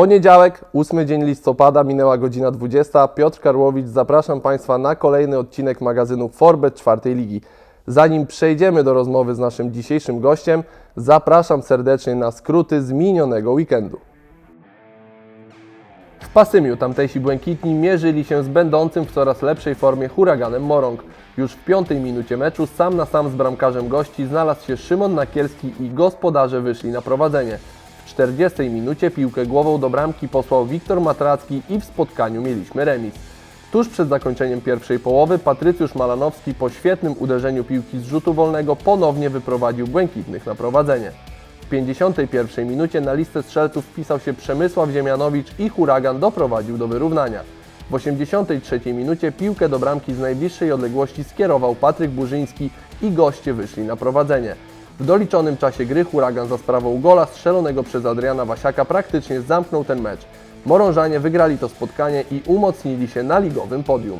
Poniedziałek, 8 dzień listopada, minęła godzina 20. Piotr Karłowicz, zapraszam Państwa na kolejny odcinek magazynu Forbet czwartej ligi. Zanim przejdziemy do rozmowy z naszym dzisiejszym gościem, zapraszam serdecznie na skróty z minionego weekendu. W Pasymiu tamtejsi błękitni mierzyli się z będącym w coraz lepszej formie huraganem Morąg. Już w piątej minucie meczu sam na sam z bramkarzem gości znalazł się Szymon Nakielski i gospodarze wyszli na prowadzenie. W 40 minucie piłkę głową do bramki posłał Wiktor Matracki i w spotkaniu mieliśmy remis. Tuż przed zakończeniem pierwszej połowy Patrycjusz Malanowski po świetnym uderzeniu piłki z rzutu wolnego ponownie wyprowadził błękitnych na prowadzenie. W 51 minucie na listę strzelców wpisał się Przemysław Ziemianowicz i huragan doprowadził do wyrównania. W 83 minucie piłkę do bramki z najbliższej odległości skierował Patryk Burzyński i goście wyszli na prowadzenie. W doliczonym czasie gry huragan za sprawą gola strzelonego przez Adriana Wasiaka praktycznie zamknął ten mecz. Morążanie wygrali to spotkanie i umocnili się na ligowym podium.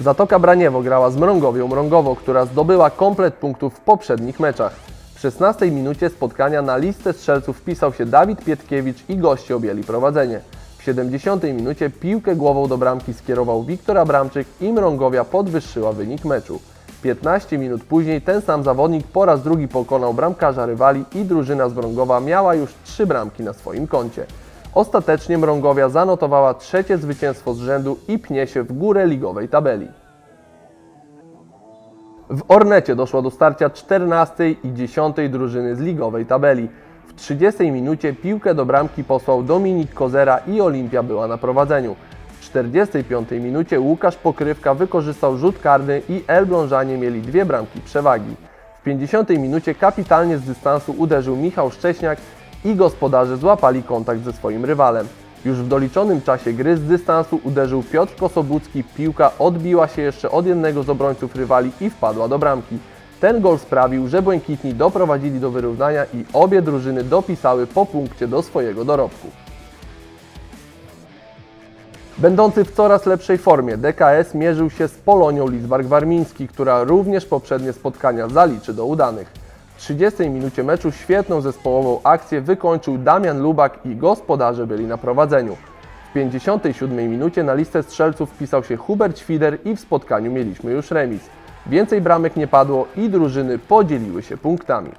Zatoka Braniewo grała z Mrągowią Mrągowo, która zdobyła komplet punktów w poprzednich meczach. W 16 minucie spotkania na listę strzelców wpisał się Dawid Pietkiewicz i goście objęli prowadzenie. W 70 minucie piłkę głową do bramki skierował Wiktor Abramczyk i Mrągowia podwyższyła wynik meczu. 15 minut później ten sam zawodnik po raz drugi pokonał bramkarza rywali i drużyna z Mrągowa miała już trzy bramki na swoim koncie. Ostatecznie Mrągowia zanotowała trzecie zwycięstwo z rzędu i pnie się w górę ligowej tabeli. W Ornecie doszło do starcia 14 i 10 drużyny z ligowej tabeli. W 30 minucie piłkę do bramki posłał Dominik Kozera i Olimpia była na prowadzeniu. W 45 minucie Łukasz Pokrywka wykorzystał rzut karny i Elblążanie mieli dwie bramki przewagi. W 50 minucie kapitalnie z dystansu uderzył Michał Szcześniak i gospodarze złapali kontakt ze swoim rywalem. Już w doliczonym czasie gry z dystansu uderzył Piotr Kosobucki, piłka odbiła się jeszcze od jednego z obrońców rywali i wpadła do bramki. Ten gol sprawił, że Błękitni doprowadzili do wyrównania i obie drużyny dopisały po punkcie do swojego dorobku. Będący w coraz lepszej formie, DKS mierzył się z Polonią Lidzbark-Warmiński, która również poprzednie spotkania zaliczy do udanych. W 30 minucie meczu świetną zespołową akcję wykończył Damian Lubak i gospodarze byli na prowadzeniu. W 57 minucie na listę strzelców wpisał się Hubert Świder i w spotkaniu mieliśmy już remis. Więcej bramek nie padło i drużyny podzieliły się punktami.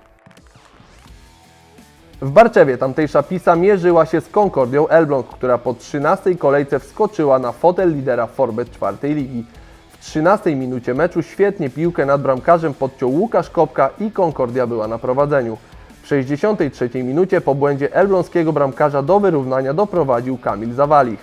W Barczewie tamtejsza Pisa mierzyła się z Concordią Elbląg, która po 13 kolejce wskoczyła na fotel lidera Forbet czwartej ligi. W 13 minucie meczu świetnie piłkę nad bramkarzem podciął Łukasz Kopka i Concordia była na prowadzeniu. W 63 minucie po błędzie elbląskiego bramkarza do wyrównania doprowadził Kamil Zawalich.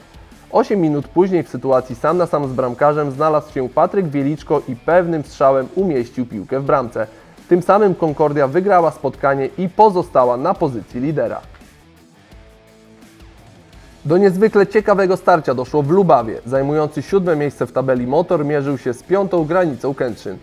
8 minut później w sytuacji sam na sam z bramkarzem znalazł się Patryk Wieliczko i pewnym strzałem umieścił piłkę w bramce. Tym samym Concordia wygrała spotkanie i pozostała na pozycji lidera. Do niezwykle ciekawego starcia doszło w Lubawie. Zajmujący siódme miejsce w tabeli Motor mierzył się z piątą granicą Kętrzyn.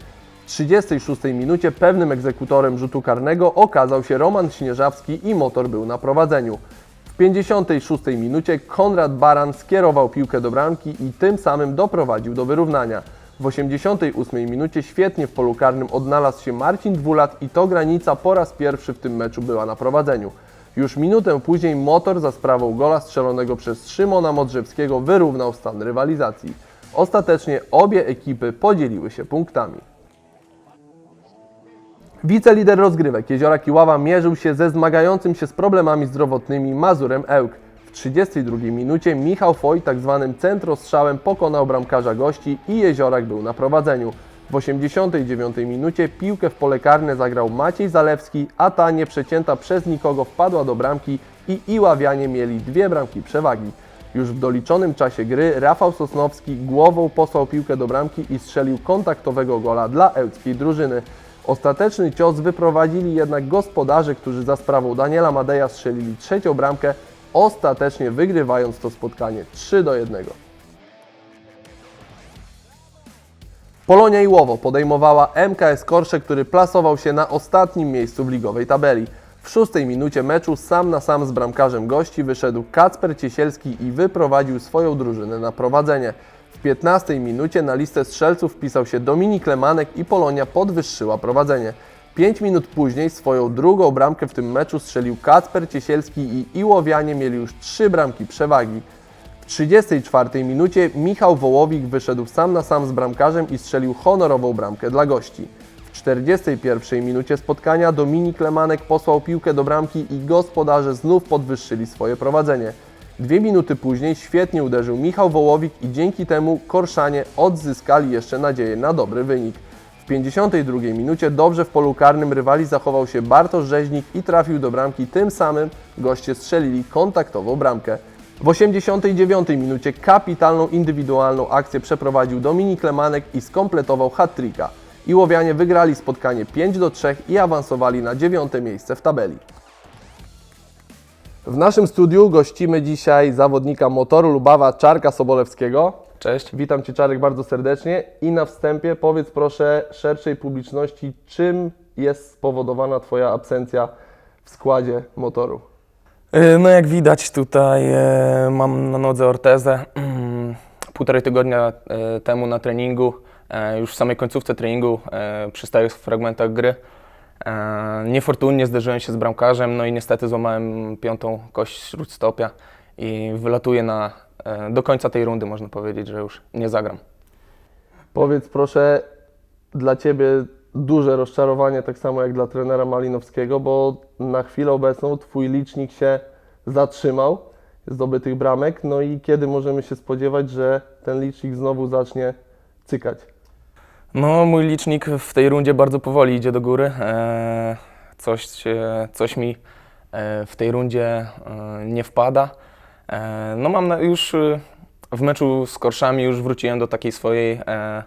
W 36 minucie pewnym egzekutorem rzutu karnego okazał się Roman Śnieżawski i Motor był na prowadzeniu. W 56 minucie Konrad Baran skierował piłkę do bramki i tym samym doprowadził do wyrównania. W 88 minucie świetnie w polu karnym odnalazł się Marcin Dwulat i to granica po raz pierwszy w tym meczu była na prowadzeniu. Już minutę później Motor za sprawą gola strzelonego przez Szymona Modrzewskiego wyrównał stan rywalizacji. Ostatecznie obie ekipy podzieliły się punktami. Wicelider rozgrywek Jeziora Kiława mierzył się ze zmagającym się z problemami zdrowotnymi Mazurem Ełk. W 32 minucie Michał Foj tak zwanym centrostrzałem pokonał bramkarza gości i Jeziorak był na prowadzeniu. W 89 minucie piłkę w pole karne zagrał Maciej Zalewski, a ta nieprzecięta przez nikogo wpadła do bramki i Iławianie mieli dwie bramki przewagi. Już w doliczonym czasie gry Rafał Sosnowski głową posłał piłkę do bramki i strzelił kontaktowego gola dla ełckiej drużyny. Ostateczny cios wyprowadzili jednak gospodarze, którzy za sprawą Daniela Madeja strzelili trzecią bramkę, ostatecznie wygrywając to spotkanie 3 do 1. Polonia i Łowo podejmowała MKS Korsze, który plasował się na ostatnim miejscu w ligowej tabeli. W szóstej minucie meczu sam na sam z bramkarzem gości wyszedł Kacper Ciesielski i wyprowadził swoją drużynę na prowadzenie. W 15 minucie na listę strzelców wpisał się Dominik Lemanek i Polonia podwyższyła prowadzenie. 5 minut później swoją drugą bramkę w tym meczu strzelił Kacper Ciesielski i Iłowianie mieli już 3 bramki przewagi. W 34 minucie Michał Wołowik wyszedł sam na sam z bramkarzem i strzelił honorową bramkę dla gości. W 41 minucie spotkania Dominik Lemanek posłał piłkę do bramki i gospodarze znów podwyższyli swoje prowadzenie. Dwie minuty później świetnie uderzył Michał Wołowik i dzięki temu Korszanie odzyskali jeszcze nadzieję na dobry wynik. W 52 minucie dobrze w polu karnym rywali zachował się Bartosz Rzeźnik i trafił do bramki, tym samym goście strzelili kontaktową bramkę. W 89 minucie kapitalną indywidualną akcję przeprowadził Dominik Lemanek i skompletował hat-tricka. Iłowianie wygrali spotkanie 5 do 3 i awansowali na dziewiąte miejsce w tabeli. W naszym studiu gościmy dzisiaj zawodnika motoru Lubawa Czarka Sobolewskiego. Cześć. Witam Cię Czarek bardzo serdecznie i na wstępie powiedz proszę szerszej publiczności, czym jest spowodowana Twoja absencja w składzie motoru. Y, No jak widać tutaj e, mam na nodze ortezę. Półtorej tygodnia e, temu na treningu, e, już w samej końcówce treningu e, przystaję w fragmentach gry. E, Niefortunnie zderzyłem się z bramkarzem, no i niestety złamałem piątą kość śródstopia i wylatuję na, e, do końca tej rundy, można powiedzieć, że już nie zagram. Powiedz proszę, dla Ciebie duże rozczarowanie, tak samo jak dla trenera Malinowskiego, bo na chwilę obecną Twój licznik się zatrzymał zdobytych bramek, no i kiedy możemy się spodziewać, że ten licznik znowu zacznie cykać? No, mój licznik w tej rundzie bardzo powoli idzie do góry. E, coś, e, coś mi e, w tej rundzie e, nie wpada. E, no, mam już e, w meczu z Korszami już wróciłem do takiej swojej e,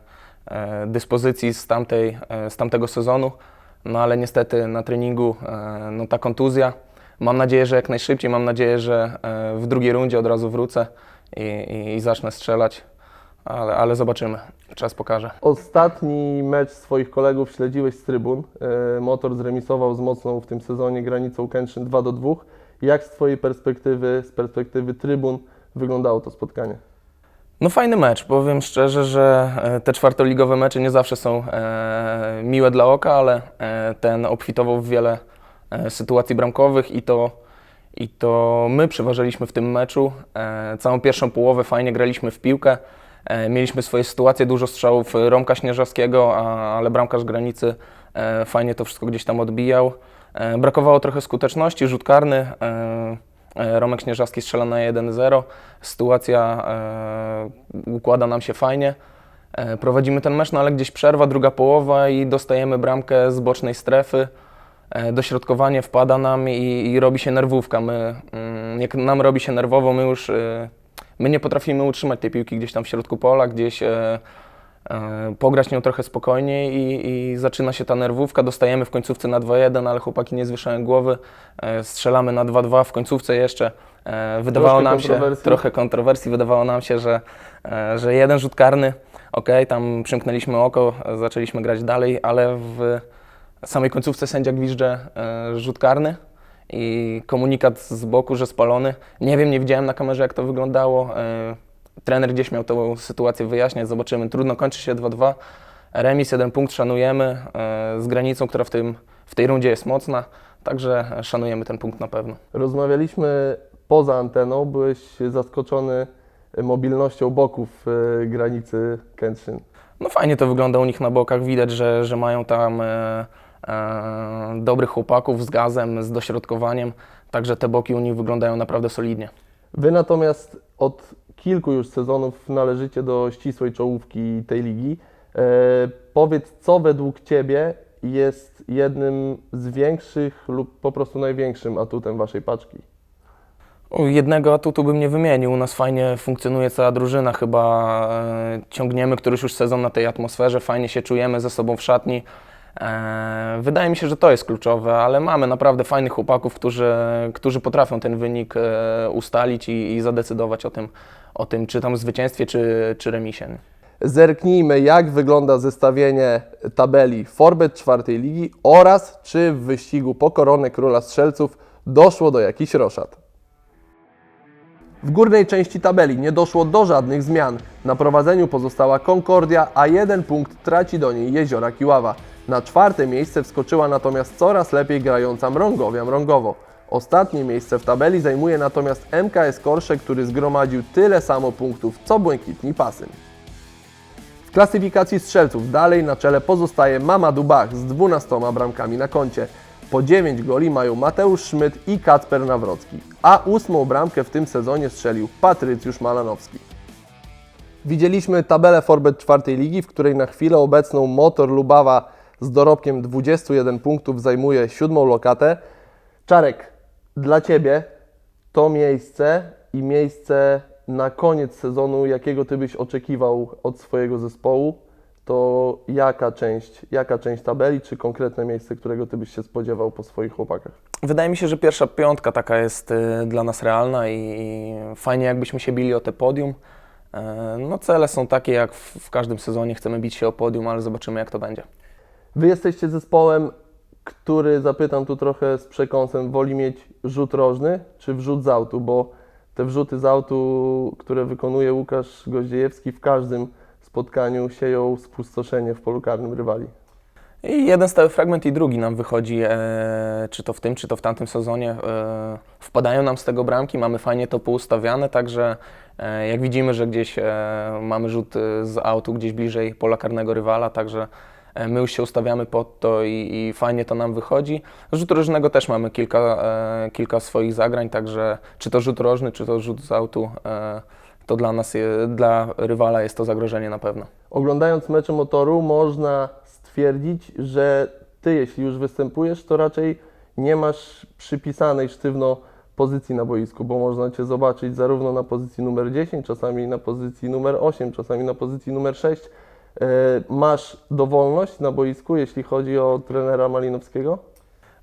e, dyspozycji z, tamtej, z tamtego sezonu. No, ale niestety na treningu no, ta kontuzja. Mam nadzieję, że jak najszybciej. Mam nadzieję, że w drugiej rundzie od razu wrócę i, i, i zacznę strzelać. Ale, ale zobaczymy. Czas pokaże. Ostatni mecz swoich kolegów śledziłeś z trybun. Motor zremisował z mocną w tym sezonie granicą Kętrzyn 2 do 2. Jak z Twojej perspektywy, z perspektywy trybun wyglądało to spotkanie? No fajny mecz, powiem szczerze, że e, te czwartoligowe mecze nie zawsze są e, miłe dla oka, ale e, ten obfitował w wiele e, sytuacji bramkowych i to, i to my przeważyliśmy w tym meczu. E, całą pierwszą połowę fajnie graliśmy w piłkę, e, mieliśmy swoje sytuacje, dużo strzałów Romka Śnieżowskiego, a, ale bramkarz granicy e, fajnie to wszystko gdzieś tam odbijał. E, brakowało trochę skuteczności, rzut karny. E, E, Romek Śnieżawski strzela na 1-0. Sytuacja układa nam się fajnie. Prowadzimy ten mecz, no ale gdzieś przerwa, druga połowa i dostajemy bramkę z bocznej strefy. Dośrodkowanie wpada nam i, i robi się nerwówka. My, mm, jak nam robi się nerwowo, my już my nie potrafimy utrzymać tej piłki gdzieś tam w środku pola, gdzieś pograć nią trochę spokojniej i, i zaczyna się ta nerwówka. Dostajemy w końcówce na 2-1, ale chłopaki nie zwieszają głowy. E, strzelamy na 2-2 w końcówce jeszcze. E, wydawało nam się trochę kontrowersji, wydawało nam się, że, e, że jeden rzut karny, ok, tam przymknęliśmy oko, e, zaczęliśmy grać dalej, ale w samej końcówce sędzia gwizdże e, rzut karny i komunikat z boku, że spalony. Nie wiem, nie widziałem na kamerze, jak to wyglądało. Trener gdzieś miał tę sytuację wyjaśniać, zobaczymy. Trudno, kończy się 2-2. Remis, jeden punkt szanujemy e, z granicą, która w, tym, w tej rundzie jest mocna, także szanujemy ten punkt na pewno. Rozmawialiśmy poza anteną, byłeś zaskoczony mobilnością boków e, granicy Kętrzyn. No fajnie to wygląda u nich na bokach, widać, że, że mają tam e, e, dobrych chłopaków z gazem, z dośrodkowaniem, także te boki u nich wyglądają naprawdę solidnie. Wy natomiast od kilku już sezonów należycie do ścisłej czołówki tej ligi. E, powiedz, co według Ciebie jest jednym z większych lub po prostu największym atutem Waszej paczki? Jednego atutu bym nie wymienił. U nas fajnie funkcjonuje cała drużyna. Chyba e, ciągniemy któryś już sezon na tej atmosferze, fajnie się czujemy ze sobą w szatni. E, wydaje mi się, że to jest kluczowe, ale mamy naprawdę fajnych chłopaków, którzy, którzy potrafią ten wynik e, ustalić i, i zadecydować o tym, o tym, czy tam zwycięstwie, czy, czy remisie. Zerknijmy, jak wygląda zestawienie tabeli Forbet czwartej ligi oraz czy w wyścigu po koronę Króla Strzelców doszło do jakichś roszad. W górnej części tabeli nie doszło do żadnych zmian. Na prowadzeniu pozostała Concordia, a jeden punkt traci do niej Jeziora Kiława. Na czwarte miejsce wskoczyła natomiast coraz lepiej grająca Mrągowia Mrągowo. Ostatnie miejsce w tabeli zajmuje natomiast MKS Korsze, który zgromadził tyle samo punktów co Błękitni Pasym. W klasyfikacji strzelców dalej na czele pozostaje Mamadou Bach z 12 bramkami na koncie. Po 9 goli mają Mateusz Szmyt i Kacper Nawrocki, a ósmą bramkę w tym sezonie strzelił Patrycjusz Malanowski. Widzieliśmy tabelę Forbet czwartej ligi, w której na chwilę obecną Motor Lubawa z dorobkiem 21 punktów zajmuje siódmą lokatę. Czarek, dla Ciebie to miejsce i miejsce na koniec sezonu, jakiego Ty byś oczekiwał od swojego zespołu, to jaka część, jaka część tabeli, czy konkretne miejsce, którego Ty byś się spodziewał po swoich chłopakach? Wydaje mi się, że pierwsza piątka taka jest y, dla nas realna i, fajnie jakbyśmy się bili o te podium. E, No cele są takie jak w, w każdym sezonie, chcemy bić się o podium, ale zobaczymy jak to będzie. Wy jesteście zespołem, który, zapytam tu trochę z przekąsem, woli mieć rzut rożny czy wrzut z autu, bo te wrzuty z autu, które wykonuje Łukasz Goździejewski w każdym spotkaniu sieją spustoszenie w polu karnym rywali. I jeden stały fragment i drugi nam wychodzi, e, czy to w tym, czy to w tamtym sezonie. E, wpadają nam z tego bramki, mamy fajnie to poustawiane, także e, jak widzimy, że gdzieś e, mamy rzut e, z autu gdzieś bliżej pola karnego rywala, także my już się ustawiamy pod to i, i fajnie to nam wychodzi. Rzut rożnego też mamy kilka, e, kilka swoich zagrań, także czy to rzut rożny, czy to rzut z autu, e, to dla nas, je, dla rywala jest to zagrożenie na pewno. Oglądając mecze motoru można stwierdzić, że Ty, jeśli już występujesz, to raczej nie masz przypisanej sztywno pozycji na boisku, bo można Cię zobaczyć zarówno na pozycji numer 10, czasami na pozycji numer 8, czasami na pozycji numer 6. E, Masz dowolność na boisku, jeśli chodzi o trenera Malinowskiego?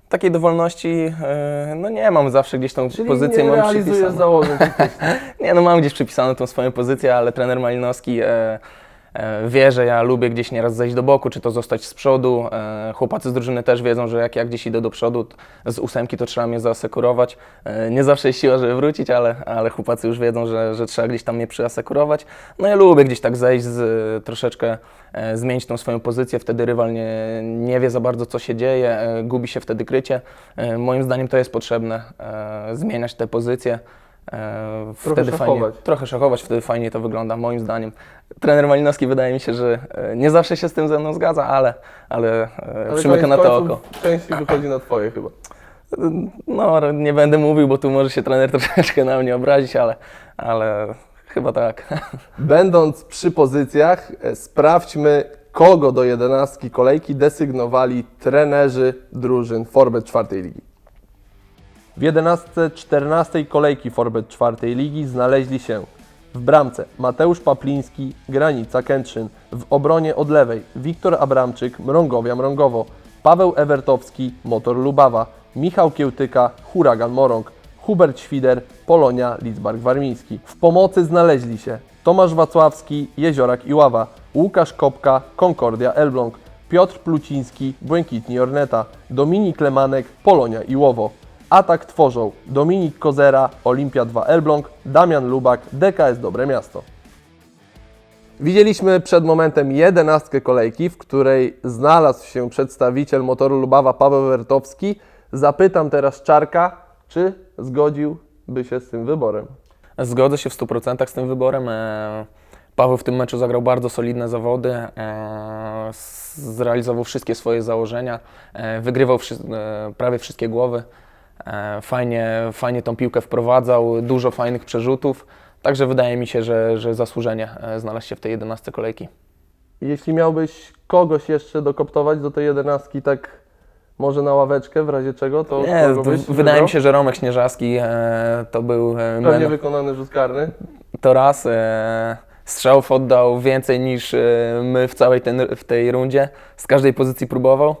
Takiej dowolności e, no nie mam, zawsze gdzieś tą Czyli pozycję nie mam realizujesz przypisaną. założeń. Nie, no mam gdzieś przypisaną tą swoją pozycję, ale trener Malinowski e, wie, że ja lubię gdzieś nieraz zejść do boku, czy to zostać z przodu. E, chłopacy z drużyny też wiedzą, że jak ja gdzieś idę do przodu z ósemki, to trzeba mnie zaasekurować. E, nie zawsze jest siła, żeby wrócić, ale, ale chłopacy już wiedzą, że, że trzeba gdzieś tam mnie przyasekurować. No ja lubię gdzieś tak zejść, z, troszeczkę e, zmienić tą swoją pozycję, wtedy rywal nie, nie wie za bardzo, co się dzieje, e, gubi się wtedy krycie. E, moim zdaniem to jest potrzebne, e, zmieniać te pozycje. E, Trochę wtedy szachować. fajnie, trochę szachować, wtedy fajnie to wygląda, moim zdaniem. Trener Malinowski wydaje mi się, że e, nie zawsze się z tym ze mną zgadza, ale, ale, e, Ale przymyka na to oko. Częściej wychodzi na Twoje chyba. No, nie będę mówił, bo tu może się trener troszeczkę na mnie obrazić, ale, ale chyba tak. Będąc przy pozycjach, e, sprawdźmy, kogo do jedenastki kolejki desygnowali trenerzy drużyn Forbet czwartej ligi. W jedenastce 14 kolejki Forbet czwartej ligi znaleźli się w bramce Mateusz Papliński, Granica Kętrzyn, w obronie od lewej Wiktor Abramczyk, Mrągowia Mrągowo, Paweł Ewertowski, Motor Lubawa, Michał Kiełtyka, Huragan Morąg, Hubert Świder, Polonia Lidzbark Warmiński. W pomocy znaleźli się Tomasz Wacławski, Jeziorak Iława, Łukasz Kopka, Concordia Elbląg, Piotr Pluciński, Błękitni Orneta, Dominik Lemanek, Polonia Iłowo. Atak tworzą Dominik Kozera, Olimpia 2 Elbląg, Damian Lubak, DKS Dobre Miasto. Widzieliśmy przed momentem jedenastkę kolejki, w której znalazł się przedstawiciel motoru Lubawa Paweł Wertowski. Zapytam teraz Czarka, czy zgodziłby się z tym wyborem. Zgodzę się w 100% z tym wyborem. E, Paweł w tym meczu zagrał bardzo solidne zawody, e, zrealizował wszystkie swoje założenia, e, wygrywał prawie wszystkie głowy. E, Fajnie, fajnie tą piłkę wprowadzał, dużo fajnych przerzutów, także wydaje mi się, że, że zasłużenie e, znalazł się w tej 11 kolejki. Jeśli miałbyś kogoś jeszcze dokoptować do tej jedenastki, tak może na ławeczkę, w razie czego, to Nie, kogo byś wydaje wybrał? mi się, że Romek Śnieżaski e, to był e, Pewnie men, wykonany rzut karny. to raz. E, strzałów oddał więcej niż e, my w całej ten, w tej rundzie. Z każdej pozycji próbował.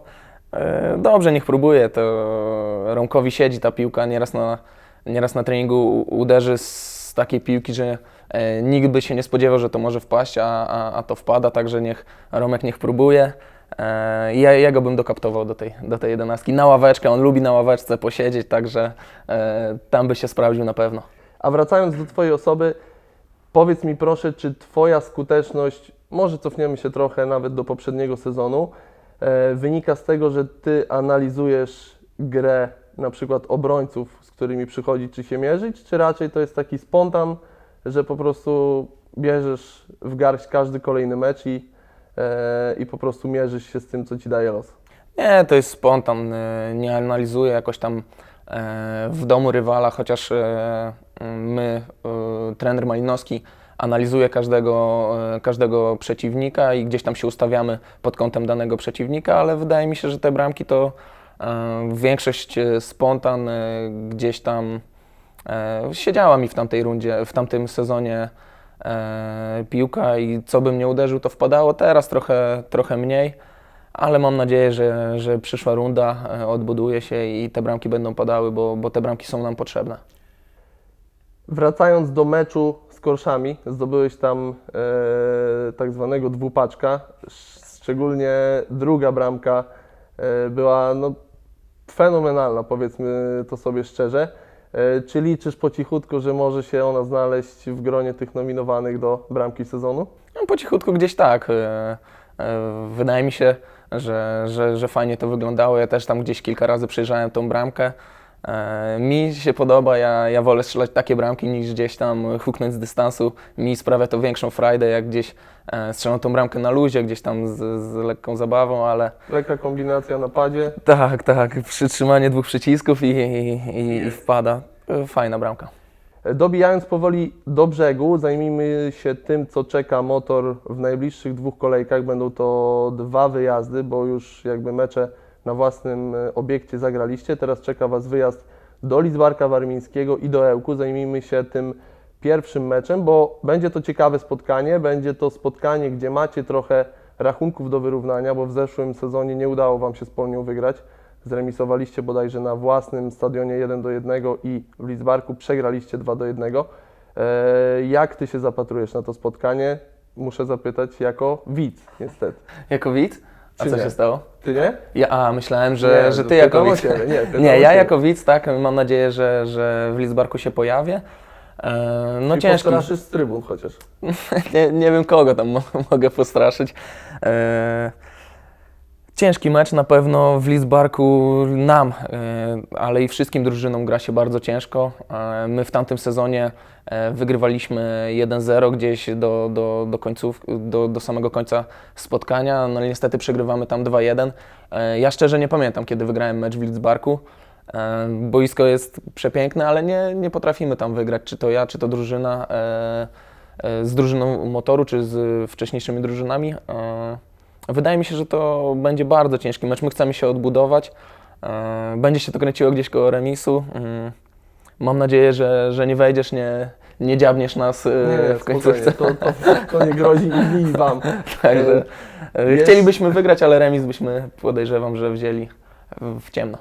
E, dobrze, niech próbuje. To Romkowi siedzi ta piłka. Nieraz na, nieraz na treningu uderzy z takiej piłki, że e, nikt by się nie spodziewał, że to może wpaść, a, a, a to wpada. Także niech Romek niech próbuje. E, Ja, ja go bym dokaptował do tej, do tej jedenastki. Na ławeczkę, on lubi na ławeczce posiedzieć, także tam by się sprawdził na pewno. A wracając do Twojej osoby, powiedz mi proszę, czy Twoja skuteczność, może cofniemy się trochę nawet do poprzedniego sezonu, wynika z tego, że ty analizujesz grę na przykład obrońców, z którymi przychodzi ci się mierzyć, czy raczej to jest taki spontan, że po prostu bierzesz w garść każdy kolejny mecz i, e, i po prostu mierzysz się z tym, co ci daje los? Nie, to jest spontan. y, Nie analizuję jakoś tam e, w domu rywala, chociaż e, my, e, trener Malinowski, analizuje każdego, e, każdego przeciwnika i gdzieś tam się ustawiamy pod kątem danego przeciwnika, ale wydaje mi się, że te bramki to e, większość e, spontan gdzieś tam siedziała mi w tamtej rundzie, w tamtym sezonie piłka i co bym nie uderzył, to wpadało. Teraz trochę, trochę mniej ale mam nadzieję, że, że przyszła runda odbuduje się i te bramki będą padały, bo, bo te bramki są nam potrzebne. Wracając do meczu Korszami, zdobyłeś tam e, tak zwanego dwupaczka. Sz- Szczególnie druga bramka e, była no, fenomenalna, powiedzmy to sobie szczerze. E, czy liczysz po cichutku, że może się ona znaleźć w gronie tych nominowanych do bramki sezonu? No, po cichutku gdzieś tak. e, e, Wydaje mi się, że, że, że fajnie to wyglądało. Ja też tam gdzieś kilka razy przejrzałem tą bramkę. E, Mi się podoba, ja, ja wolę strzelać takie bramki niż gdzieś tam huknąć z dystansu. Mi sprawia to większą frajdę, jak gdzieś e, strzelam tą bramkę na luzie, gdzieś tam z, z lekką zabawą, ale Lekka kombinacja na padzie. Tak, tak. Przytrzymanie dwóch przycisków i, i, i, i wpada. E, Fajna bramka. Dobijając powoli do brzegu, zajmijmy się tym, co czeka motor w najbliższych dwóch kolejkach. Będą to dwa wyjazdy, bo już jakby mecze na własnym e, obiekcie zagraliście. Teraz czeka Was wyjazd do Lidzbarka Warmińskiego i do Ełku. Zajmijmy się tym pierwszym meczem, bo będzie to ciekawe spotkanie. Będzie to spotkanie, gdzie macie trochę rachunków do wyrównania, bo w zeszłym sezonie nie udało Wam się z Polnią wygrać. Zremisowaliście bodajże na własnym stadionie 1 do 1 i w Lidzbarku przegraliście 2 do 1. E, Jak Ty się zapatrujesz na to spotkanie? Muszę zapytać jako widz, niestety. Jako widz? A Czy co nie? się stało? Ty nie? Ja, a, myślałem, że, Nie, że no, ty jako widz. ciebie, nie, ja ciebie. jako widz, tak. Mam nadzieję, że, że w Lidzbarku się pojawię. E, no ciężko. postraszysz z trybun chociaż. nie, nie wiem kogo tam mo- mogę postraszyć. E, ciężki mecz na pewno w Lidzbarku nam, e, ale i wszystkim drużynom gra się bardzo ciężko. E, my w tamtym sezonie e, wygrywaliśmy 1-0 gdzieś do, do, do, końców, do, do samego końca spotkania, no niestety przegrywamy tam 2-1. E, ja szczerze nie pamiętam, kiedy wygrałem mecz w Lidzbarku. Boisko jest przepiękne, ale nie, nie potrafimy tam wygrać, czy to ja, czy to drużyna. Z drużyną motoru, czy z wcześniejszymi drużynami. Wydaje mi się, że to będzie bardzo ciężki mecz. My chcemy się odbudować. E, Będzie się to kręciło gdzieś koło remisu. Mm. Mam nadzieję, że, że nie wejdziesz, nie, nie dziabniesz nas e, Nie, w końcówce. to, to, to nie grozi i mi, Wam. Także e, Jest- chcielibyśmy wygrać, ale remis byśmy podejrzewam, że wzięli w ciemno.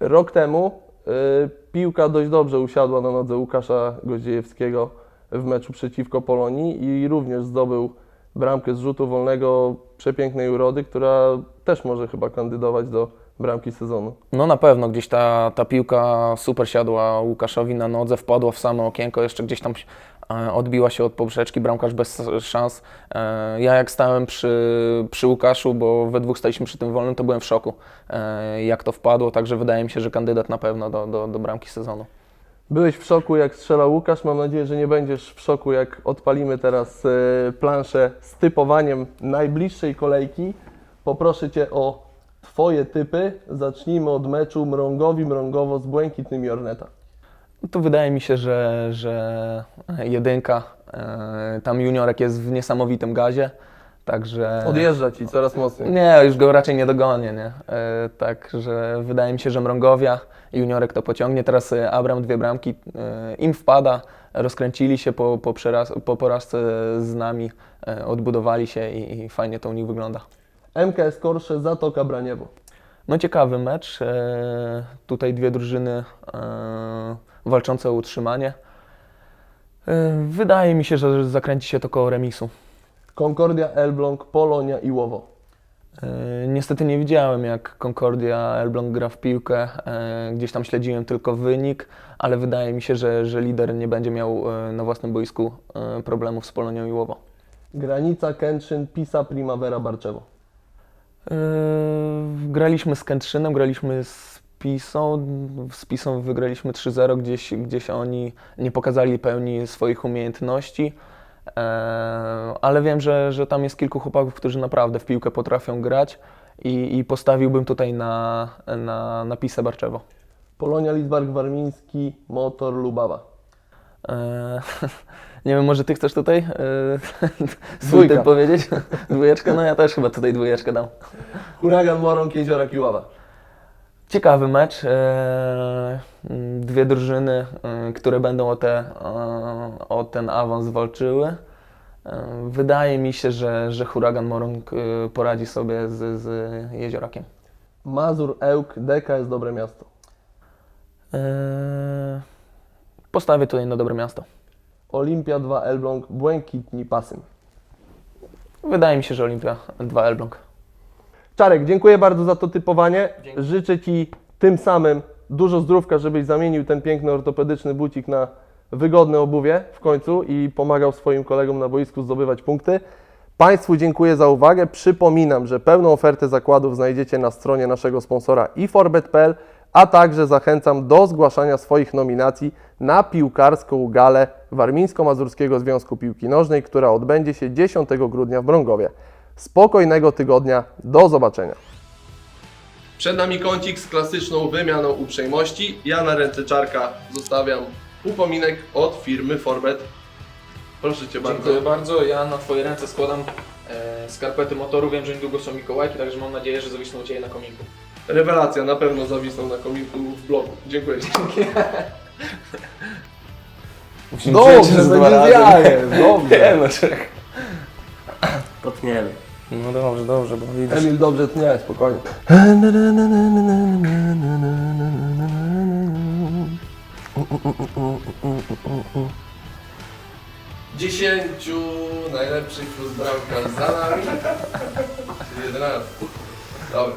Rok temu y, piłka dość dobrze usiadła na nodze Łukasza Goździejewskiego w meczu przeciwko Polonii i również zdobył bramkę z rzutu wolnego przepięknej urody, która też może chyba kandydować do bramki sezonu. No na pewno gdzieś ta, ta piłka super siadła Łukaszowi na nodze, wpadła w samo okienko, jeszcze gdzieś tam e, odbiła się od poprzeczki, bramkarz bez szans. E, Ja jak stałem przy, przy Łukaszu, bo we dwóch staliśmy przy tym wolnym, to byłem w szoku, e, jak to wpadło, także wydaje mi się, że kandydat na pewno do, do, do bramki sezonu. Byłeś w szoku, jak strzelał Łukasz. Mam nadzieję, że nie będziesz w szoku, jak odpalimy teraz e, planszę z typowaniem najbliższej kolejki. Poproszę Cię o Twoje typy. Zacznijmy od meczu Mrągowi Mrągowo z Błękitnymi Orneta. No to wydaje mi się, że, że jedynka, e, tam juniorek jest w niesamowitym gazie, także... Odjeżdża Ci coraz mocniej. Nie, już go raczej nie dogonię, nie? E, Także wydaje mi się, że Mrągowia, juniorek to pociągnie. Teraz e, Abram dwie bramki, e, im wpada, rozkręcili się po, po, przeraz, po porażce z nami, e, odbudowali się i, i fajnie to u nich wygląda. MKS Korsze, Zatoka Braniewo. No ciekawy mecz, tutaj dwie drużyny walczące o utrzymanie. Wydaje mi się, że zakręci się to koło remisu. Concordia, Elbląg, Polonia i Łowo. E, Niestety nie widziałem, jak Concordia Elbląg gra w piłkę. E, Gdzieś tam śledziłem tylko wynik, ale wydaje mi się, że, że lider nie będzie miał e, na własnym boisku problemów z Polonią i Łowo. Granica, Kętrzyn, Pisa, Primavera, Barczewo. Yy, graliśmy z Kętrzynem, graliśmy z Pisą. Z Pisą wygraliśmy 3-0, gdzieś, gdzieś oni nie pokazali pełni swoich umiejętności. Eee, ale wiem, że, że tam jest kilku chłopaków, którzy naprawdę w piłkę potrafią grać i, i postawiłbym tutaj na, na, na Pisę Barczewo. Polonia Lidzbark Warmiński, Motor Lubawa. Eee, nie wiem, może ty chcesz tutaj eee, swój typ powiedzieć? Dwójeczkę? No ja też chyba tutaj dwójeczkę dam. Huragan Morąg, Jeziora Kiława. Ciekawy mecz. e, Dwie drużyny, e, które będą o, te, e, o ten awans walczyły. Wydaje mi się, że, że Huragan Morąg poradzi sobie z, z Jeziorakiem. Mazur, Ełk, Deka jest dobre miasto. Postawię tutaj na dobre miasto. Olimpia 2, Elbląg, Błękitni Pasym. Wydaje mi się, że Olimpia 2 Elbląg. Czarek, dziękuję bardzo za to typowanie. Dzięki. Życzę Ci tym samym dużo zdrówka, żebyś zamienił ten piękny ortopedyczny bucik na wygodne obuwie w końcu i pomagał swoim kolegom na boisku zdobywać punkty. Państwu dziękuję za uwagę. Przypominam, że pełną ofertę zakładów znajdziecie na stronie naszego sponsora iforbet.pl, a także zachęcam do zgłaszania swoich nominacji na piłkarską galę Warmińsko-Mazurskiego Związku Piłki Nożnej, która odbędzie się 10 grudnia w Brągowie. Spokojnego tygodnia, do zobaczenia. Przed nami kącik z klasyczną wymianą uprzejmości. Ja na ręce Czarka zostawiam upominek od firmy Forbet. Proszę Cię bardzo. Dziękuję bardzo. Ja na Twoje ręce składam e, skarpety motoru. Wiem, że niedługo są Mikołajki, także mam nadzieję, że zawisną Cię je na kominku. Rewelacja, na pewno zawisną na kominku w blogu. Dziękuję Ci. Musimy Dobrze, przejść będzie dwa razy. zjajem, dobrze. Nie, no. Potniemy. No dobrze, dobrze, bo widzisz. Emil dobrze tnie, spokojnie. Dziesięciu najlepszych plus bramkarz za nami. Czyli 11. Dobra.